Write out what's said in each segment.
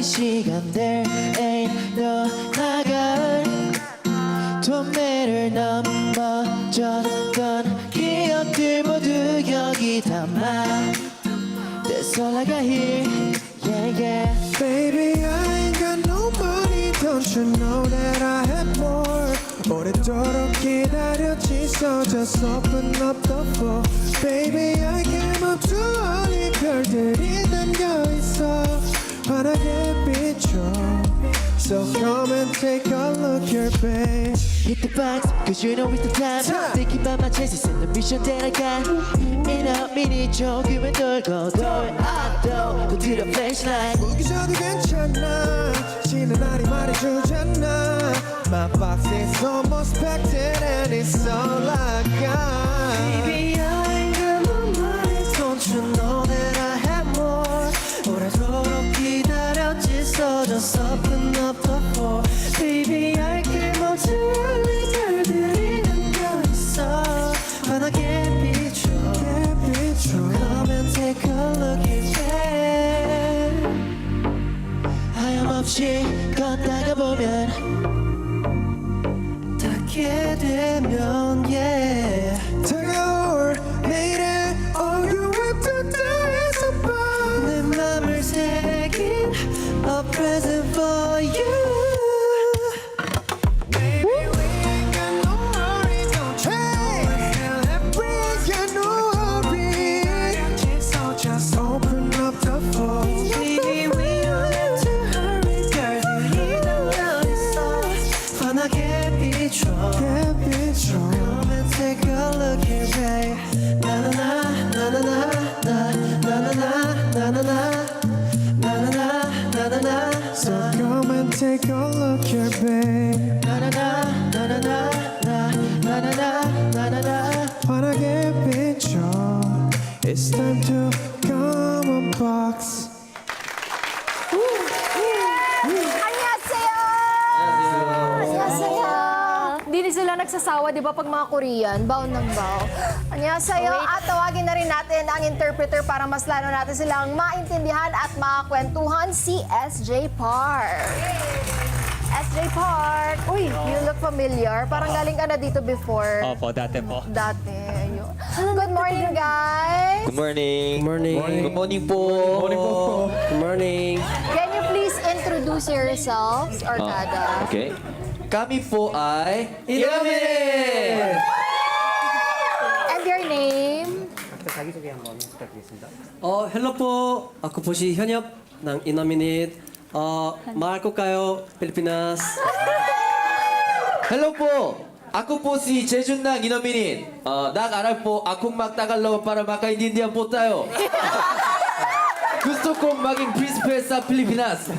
이 시간 There ain't no 나갈 돈매를 넘어졌던 기억들 모두 여기 담아 That's all I got here Yeah yeah Baby, I ain't got no money. Don't you know that I have more? 오래도록 기다렸지, so just open up the floor. Baby, I came up too early. 별들이 담겨 있어. 환하게 비춰. So come and take a look here, babe. Hit the box, cause you know it's the time Time. Thinking about my chances and the mission that I got In a minute 조금은 돌고 돌 아도 또 들어 flashlight 무기져도 괜찮아. 지는 날이 말해주잖아. My box is almost packed in and it's all I got. Baby, I ain't got no money. Don't you know that I have more? 오래도록 기다렸지, just open up the door. Baby, 알게 멈춘 이 별들이 남겨있어. 환하게 sila nagsasawa, di ba, pag mga Korean, bow ng bow. Annyeonghaseyo! At tawagin na rin natin ang interpreter para mas lalo natin silang maintindihan at makakwentuhan si SJ Park. SJ Park! Uy, you look familiar. Parang galing ka na dito before. Opo, dati po. Dati. Ayun. Good morning, guys! Good morning. Good morning Good morning po. Good morning Can you please introduce yourselves, Orkada? Okay. Kami po ay Inamin! And your name? 어, 헬로 po. Ako po si Hyunyeop ng Inaminit. 어, mahal ko kayo, Pilipinas. Hello po. Ako po si Jejunang Inaminit. Uh, nag-aral po akong magtagalog para makaintindihan po tayo. Gusto kong maging prinsipe sa Pilipinas.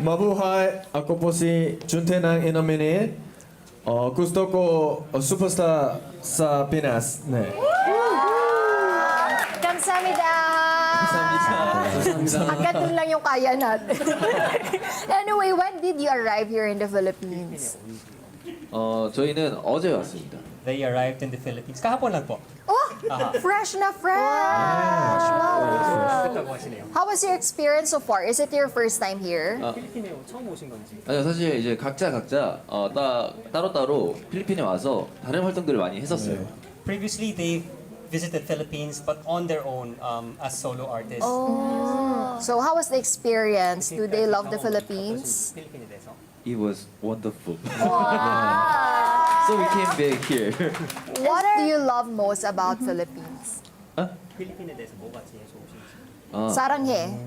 Mabuhay, ako po si Junte ng Inaminit. 어, gusto ko 어, superstar sa Pinas. 네. Kamsamida! Agad dun lang yung kaya natin. anyway, when did you arrive here in the Philippines? 어, 저희는 어제 왔습니다. They arrived in the Philippines. Kahapon lang po. Oh! Fresh na fresh! Wow! How was your experience so far? Is it your first time here? 아니요, 사실 이제 각자 각자 어, 따, 따로따로 필리핀에 와서 다른 활동들을 많이 했었어요. Previously, they visited Philippines but on their own um, as solo artists. Oh. So how was the experience? Do they love the Philippines? 필리핀에 대해서. It was wonderful. so we came back here. What do you love most about Philippines? 어? 필리핀에 대해서 뭐가 제일 좋으신지. 어, 사랑해.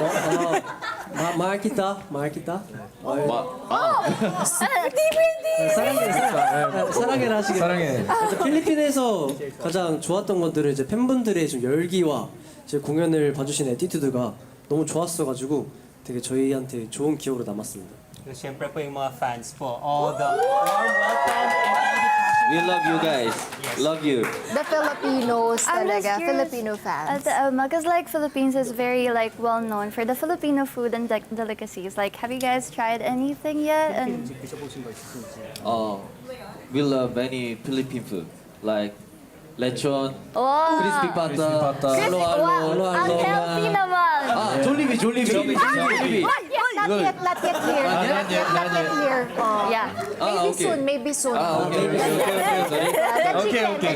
어, 마, 말 기타, 말 기타. 어, 마, 아, 사랑해, 사랑해, 사랑해를 하시겠 사랑해. 그래서 필리핀에서 가장 좋았던 것들은 이제 팬분들의 좀 열기와 제 공연을 봐주신 에티튜드가 너무 좋았어가지고 되게 저희한테 좋은 기억으로 남았습니다. So, syempre po yung mga fans po. All the warm welcome and all the we love you guys. Love you. The Filipinos I'm just talaga, curious, Filipino fans. Because like Philippines is very like well known for the Filipino food and de- delicacies. Like, have you guys tried anything yet? And 드셔보신 거 있으신지. Uh, we love many Philippine food like lechon, wow, crispy pata, pata. alo wow, alo, ang healthy naman. 아, 졸리비, 졸리비, 졸리비. Not yet, not yet here. Not yet, not yet here. Oh, yeah. Maybe oh, okay. soon, maybe soon. Ah, okay. Okay, okay, sorry. The Okay, chicken, okay.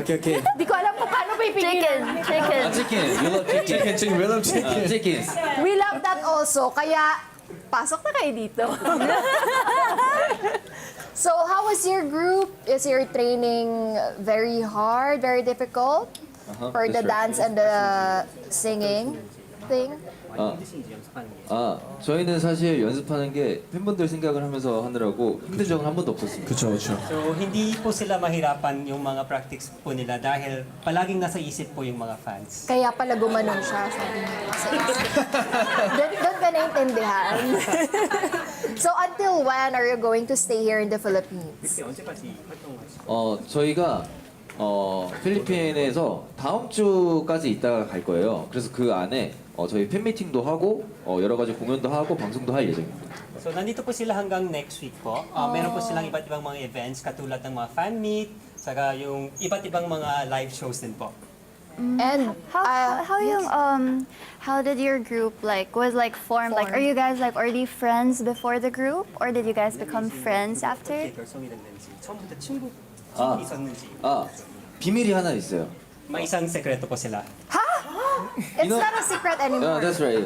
Okay, okay. Di ko alam kung paano may Chicken, chicken. Ah, chicken. You love chicken. Chicken, chicken, we love ah, chicken. Chicken. We love that also, kaya pasok na kayo dito. so, how was your group? Is your training very hard, very difficult? Uh-huh, for the that's dance and the singing thing? 아, 아, 저희는 사실 연습하는 게 팬분들 생각을 하면서 하느라고 힘든 적은 한 번도 없었습니다. 그쵸 그쵸. So, hindi po sila mahirapan yung mga practice po nila dahil palaging nasa isip po yung mga fans. Kaya pala gumanon siya. Sabi niya. Sa isip. Doon doon ka naintindihan. so, until when are you going to stay here in the Philippines? 언제까지 활동하시죠? 어, 저희가 어, 필리핀에서 다음 주까지 있다가 갈 거예요. 그래서 그 안에 어, 저희 팬미팅도 하고 어, 여러 가지 공연도 하고 방송도 할 예정입니다. So, nandito po sila hanggang next week po. Uh, Meron po silang iba't ibang mga events katulad ng mga fan meet, saka yung iba't ibang mga live shows din po. And, How, uh, how yung um how did your group like was like formed? Like, are you guys like already friends before the group, or did you guys become friends after? 어떻게 결성이 됐는지, 처음부터 친구, 아. 친분이 있었는지. 아, 비밀이 하나 있어요. May isang sekreto po sila. It's not a secret 아, anymore. that's right.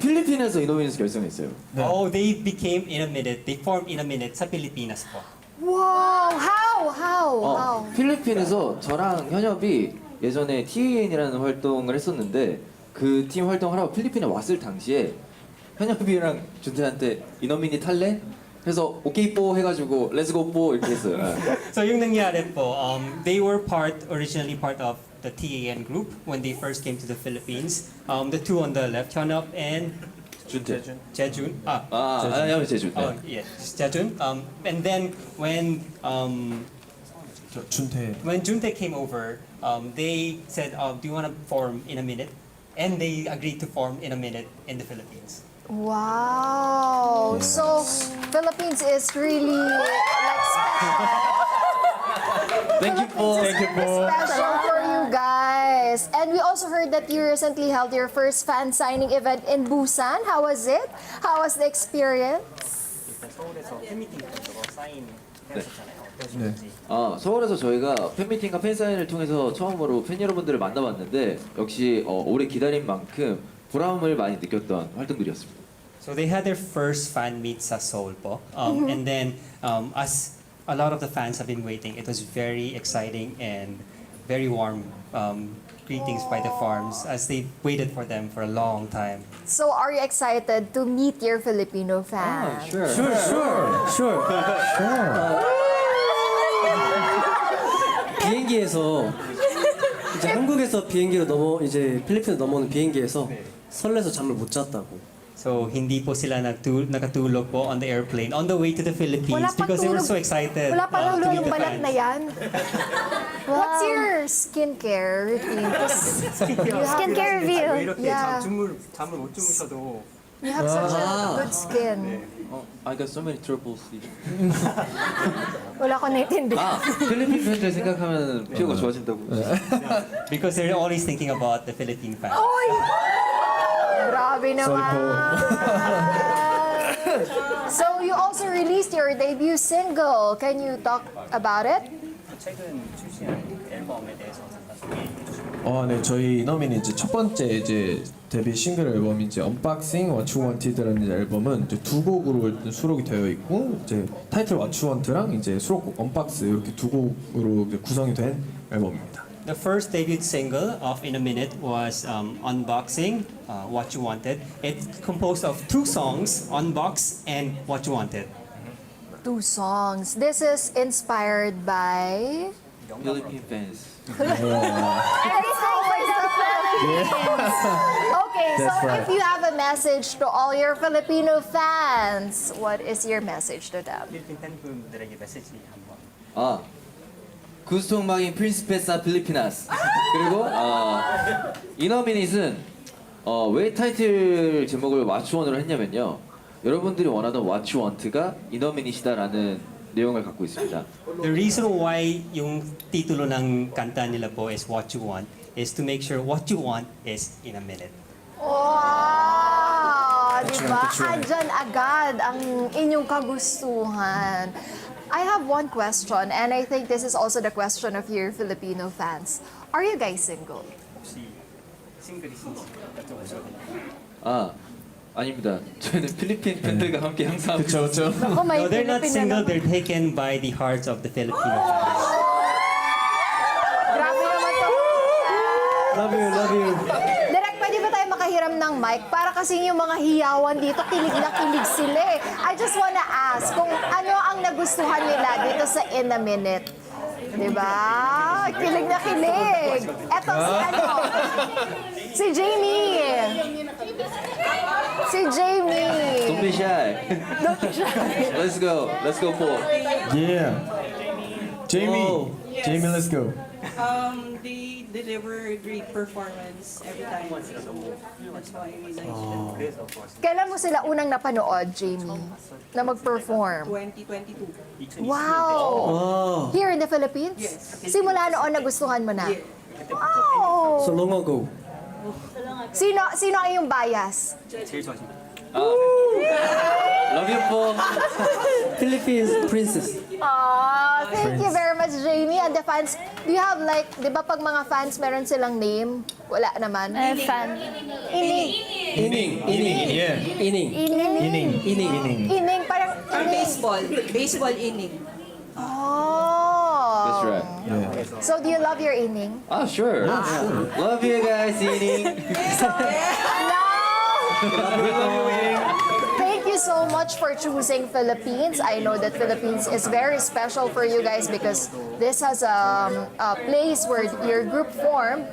필리핀에서 이노미니스 결성했어요. Oh, they became in a minute. They formed in a minute sa Pilipinas po. Wow! How? How? 어, How? 필리핀에서 저랑 현엽이 예전에 TAN이라는 활동을 했었는데 그 팀 활동을 하고 필리핀에 왔을 당시에 현엽이랑 준태한테 이노미니 탈래? 그래서 오케이 뽀 해가지고 렛츠고 뽀 이렇게 했어요. 예. So yung nangyari po, um, they were part, originally part of the TAN group when they first came to the Philippines. Um, the two on the left, Hyunop and 준태. Jejun. Ah, 아, 아, 현엽이 제주. oh, 네. yes, Jejun. Um, and then when um, 저 준태. when Junte came over, um, they said, uh, "Do you want to form in a minute?" And they agreed to form in a minute in the Philippines. Wow! So, Philippines is really like special. Thank you po. Thank you po. special for you guys. And we also heard that you recently held your first fan signing event in Busan. How was it? How was the experience? 일단 서울에서 팬미팅 정도로 사인 했었잖아요. 어떠신지. 아, 서울에서 저희가 팬미팅과 팬사인을 통해서 처음으로 팬 여러분들을 만나봤는데 역시 어, 오래 기다린 만큼 보람을 많이 느꼈던 활동들이었습니다. So they had their first fan meet sa Seoul po. Um, And then um, as a lot of the fans have been waiting, it was very exciting and very warm um, greetings by the farms as they waited for them for a long time. So, are you excited to meet your Filipino fans? sure. Sure, sure, sure. 비행기에서 이제 한국에서 비행기로 넘어 이제 필리핀으로 넘어오는 비행기에서 설레서 잠을 못 잤다고. So hindi po sila nagtu- nakatulog po on the airplane on the way to the Philippines Wala pang because they were tulog. so excited Wala pa uh, lang to meet yung the balat fans. na yan. What's your skincare routine? 'Cause you have, Skincare review. 이렇게 Yeah. 잠, 주무, 잠을 못 주무셔도 you have such a good skin. 어, I got so many troubles. Wala ko naintindihan. 아, 필리핀 팬들 생각하면 피부가 좋아진다고. because they're always thinking about the Philippine fans. Oy! Grabe naman. so you also released your debut single. Can you talk about it? 최근 출시한 앨범에 대해서 잠깐 소개해 주시면 어, 네, 저희 이너미니 이제 첫 번째 이제 데뷔 싱글 앨범 이제 언박싱 What You Wanted라는 이제 앨범은 이제 두 곡으로 일단 수록이 되어 있고 이제 타이틀 What You Want랑 이제 수록곡 언박스 이렇게 두 곡으로 이제 구성이 된 앨범입니다. the first debut single of In a Minute was um, Unboxing, uh, What You Wanted. It's composed of two songs, Unbox and What You Wanted. Two songs. This is inspired by. Philippine fans. Okay, so right. if you have a message to all your Filipino fans, what is your message to them? Message. Ah, 구스통방인 프린스페사 필리피나스 그리고 어, 이너미닛은 어, 왜 타이틀 제목을 왓츠원으로 했냐면요 여러분들이 원하던 왓츠원트가 이너미닛이다라는 내용을 갖고 있습니다 The reason why yung titulo ng kanta nila po is What You Want is to make sure what you want is in a minute. Wow! Di ba? Andyan agad ang inyong kagustuhan. I have one question, and I think this is also the question of your Filipino fans. Are you guys single? 혹시 싱글이신지 여쭤보셔도 아 아닙니다 저희는 필리핀 팬들과 함께 항상 그렇죠, 그렇죠. Oh, my No, they're not Filipino single, naman. they're taken by the hearts of the Filipino fans. Grabe naman to. Love you, love you. Direk, pwede ba tayo makahiram ng mic? Para kasi yung mga hiyawan dito, kilig na kilig sila eh. I just wanna ask kung ano ang nagustuhan nila dito sa In a Minute. Diba? Kilig na kilig. Eto si ano? Si Jamie. Si Jamie. Don't be shy Let's go Let's go Paul Yeah. Jamie. Oh. Jamie, let's go. Um, they deliver great performance every time. That's why we like them. Kailan mo sila unang napanood, Jamie? Na mag-perform? 2022. Wow! Wow, Here in the Philippines? Yes. Simula noon nagustuhan mo na? Yeah. Wow! so long ago. Sino sino ang iyong bias? Love you Paul Philippines princess. Aw, thank you very much, Jamie. And the fans, do you have like, di ba pag mga fans meron silang name? Wala naman. Uh, fan. Ining. Ining. Ining. Yeah. Ining. Ining. Ining. Ining. Ining. Ining, parang Or ining. baseball. Baseball inning. Oh. That's right Yeah. So do you love your ining? Ah sure Love you guys Ining No! Thank you so much for choosing Philippines. I know that Philippines is very special for you guys because this has a, a place where your group formed.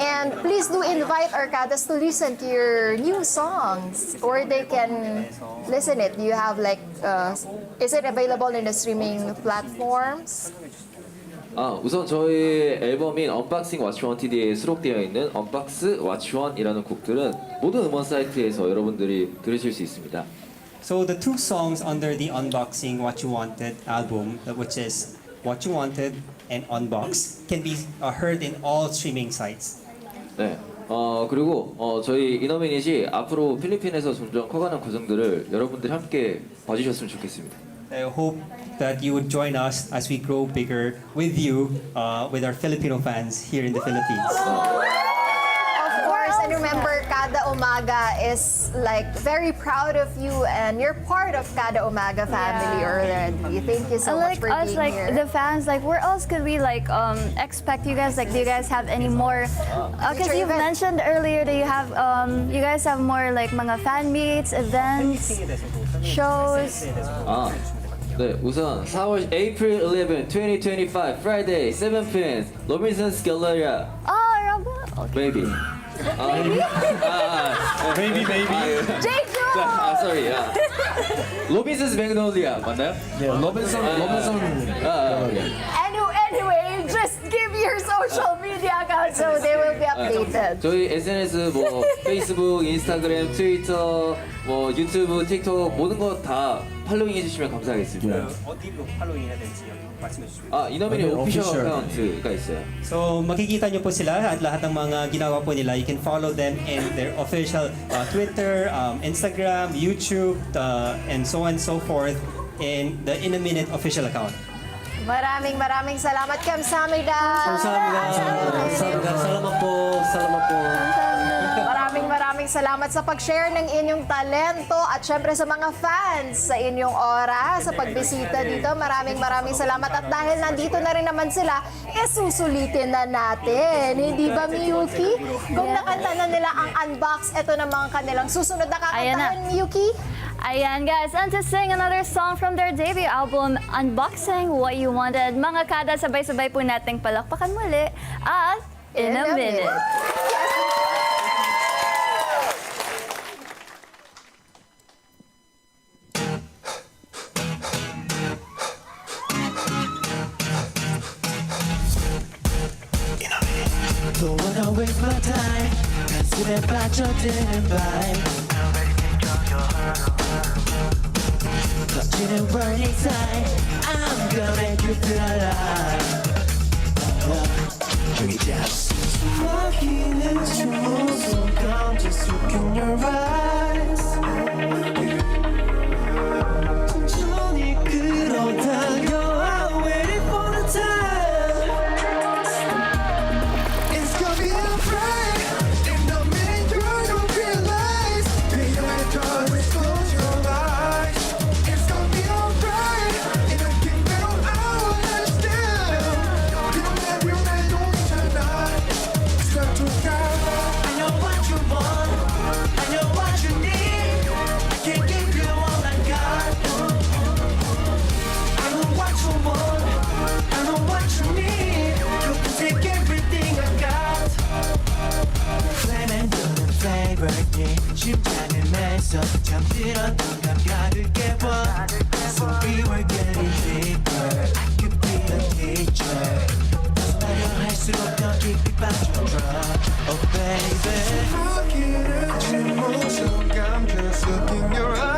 And please do invite Arcadas to listen to your new songs or they can listen it. Do you have like, uh, is it available in the streaming platforms? 아 우선 저희 앨범인 언박싱 왓츠원 TD에 수록되어 있는 언박스 왓츠원이라는 곡들은 모든 음원 사이트에서 여러분들이 들으실 수 있습니다. So the two songs under the Unboxing What You Wanted album, uh, which is What You Wanted and Unbox, can be uh, heard in all streaming sites. 네. 어 그리고 어 저희 이너미닛이 앞으로 필리핀에서 점점 커가는 과정들을 여러분들이 함께 봐주셨으면 좋겠습니다. I hope that you would join us as we grow bigger with you, uh, with our Filipino fans here in the Philippines. Of course, and remember, Kada Umaga is like very proud of you, and you're part of Kada Umaga family already. Thank you so And much like for us, being like here. the fans, like where else could we like um expect you guys? Like, do you guys have any more? Because Future you events. mentioned earlier that you have um you guys have more like mga fan meets, events, shows. 아, 네, 우선 4월 April 11, 2025, Friday, 7pm, 로빈슨스 갤러리아, Oh, Robo. baby. 아, 아, 아! 아, sorry, 아. 로빈슨스 맥놀리아 맞나요? Yeah. 로빈슨. 로빈슨. 아, 아, Anyway, anyway, just give your social media account so they will be updated. 저희 SNS 뭐 페이스북, 인스타그램, 트위터, 뭐 유튜브, 틱톡 모든 거 다 팔로잉 해주시면 감사하겠습니다. 어디로 팔로잉 해야 될지 말씀해 주시면. 아 이너미니 네, 오피셜 official. 어카운트가 있어요. So makikita nyo po sila at lahat ng mga ginawa po nila. You can follow them in their official uh, Twitter, um, Instagram, YouTube, uh, and so on and so forth in the In a Minute official account. Maraming maraming salamat, Kamsamida! 감사합니다. 감사합니다. Salamat po. Salamat po. Maraming salamat sa pag-share ng inyong talento at syempre sa mga fans sa inyong oras, sa pagbisita dito. Maraming maraming salamat at dahil nandito na rin naman sila, isusulitin na natin. Hindi ba, Miyuki? Kung nakanta na nila ang unbox, ito na mga kanilang susunod na Ayan na. kakantahan, Miyuki. Ayan guys, and to sing another song from their debut album, Unboxing What You Wanted. Mga kada, sabay-sabay po nating palakpakan muli at In, a, minute. didn't blind. Cause you didn't burn inside. I'm gonna make you feel alive. Just walking in the come in your eyes. Oh baby. Looking at you, so I'm just looking your eyes.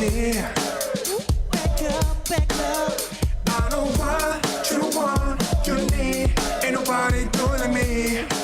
yeah. Back up, back up. I know what you want, you need. Ain't nobody doing me.